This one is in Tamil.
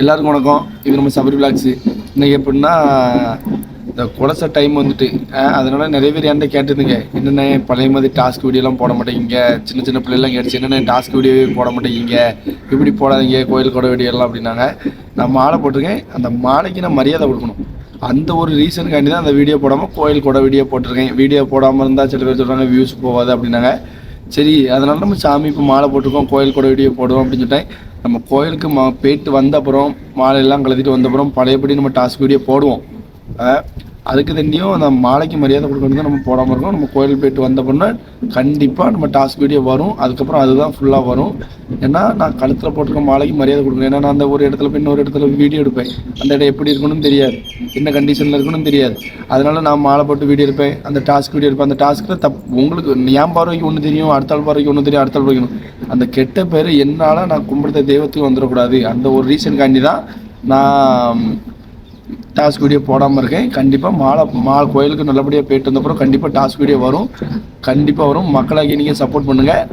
எல்லாருக்கும் வணக்கம். இது நம்ம சபரி விளாக்ஸு இன்னைக்கு எப்படின்னா இந்த குலச டைம் வந்துட்டு அதனால் அதனால நிறைய பேர் என்கிட்ட கேட்டிருந்தீங்க. என்னென்ன பழைய மாதிரி டாஸ்க் வீடியோலாம் போட மாட்டேங்க. சின்ன சின்ன பிள்ளைலாம் கேட்டுச்சு என்னென்ன டாஸ்க் வீடியோவே போட மாட்டேங்க. இப்படி போடாதீங்க கோயில் கொடை வீடியோலாம் அப்படின்னாங்க. நான் மாலை போட்டிருக்கேன். அந்த மாலைக்கு நான் மரியாதை கொடுக்கணும். அந்த ஒரு ரீசனுக்காண்டி தான் அந்த வீடியோ போடாமல் கோயில் கூட வீடியோ போட்டிருக்கேன். வீடியோ போடாமல் இருந்தால் சில பேர் சொல்கிறாங்க வியூஸ் போகாது அப்படின்னாங்க. சரி அதனால நம்ம சாமி இப்போ மாலை போட்டிருக்கோம் கோயில் கொடை வீடியோ போடுவோம் அப்படின்னு சொல்லிட்டேன். நம்ம கோயிலுக்கு மா போயிட்டு வந்த அப்புறம் மாலை எல்லாம் கழுத்திட்டு வந்த அப்புறம் பழையபடி நம்ம டாஸ்க் வீடியோ போடுவோம். அதுக்கு தண்டியும் அந்த மாலைக்கு மரியாதை கொடுக்கணும் தான் நம்ம போடாமல் இருக்கோம் நம்ம கோயில் போயிட்டு வந்த கண்டிப்பாக நம்ம டாஸ்க் வீடியோ வரும். அதுக்கப்புறம் அதுதான் ஃபுல்லாக வரும். ஏன்னா நான் கழுத்தில் போட்டிருக்க மாலைக்கு மரியாதை கொடுக்கணும். ஏன்னா நான் அந்த ஒரு இடத்துல போய் இன்னொரு இடத்துல வீடியோ எடுப்பேன். அந்த இடம் எப்படி இருக்கணும்னு தெரியாது. என்ன கண்டிஷனில் இருக்கணும்னு தெரியாது. அதனால நான் மாலை போட்டு வீடியோ எடுப்பேன். அந்த டாஸ்க் வீடியோ எடுப்பேன். அந்த டாஸ்க்கில் தப் உங்களுக்கு என் பார்வைக்கு ஒன்று தெரியும் அடுத்த ஆள் பார்வைக்கு ஒன்று தெரியும் அடுத்த ஆள் பார்வைக்கு அந்த கெட்ட பேர் என்னால் நான் கும்பிடுத்த தெய்வத்துக்கு வந்துடக்கூடாது. அந்த ஒரு ரீசனுக்காண்டி தான் நான் டாஸ்க் வீடியோ போடாமல் இருக்கேன். கண்டிப்பாக மாலை மா கோயிலுக்கு நல்லபடியாக போயிட்டு வந்தப்பறம் கண்டிப்பாக டாஸ்க் வீடியோ வரும். கண்டிப்பாக வரும். மக்களாகி நீங்கள் சப்போர்ட் பண்ணுங்கள்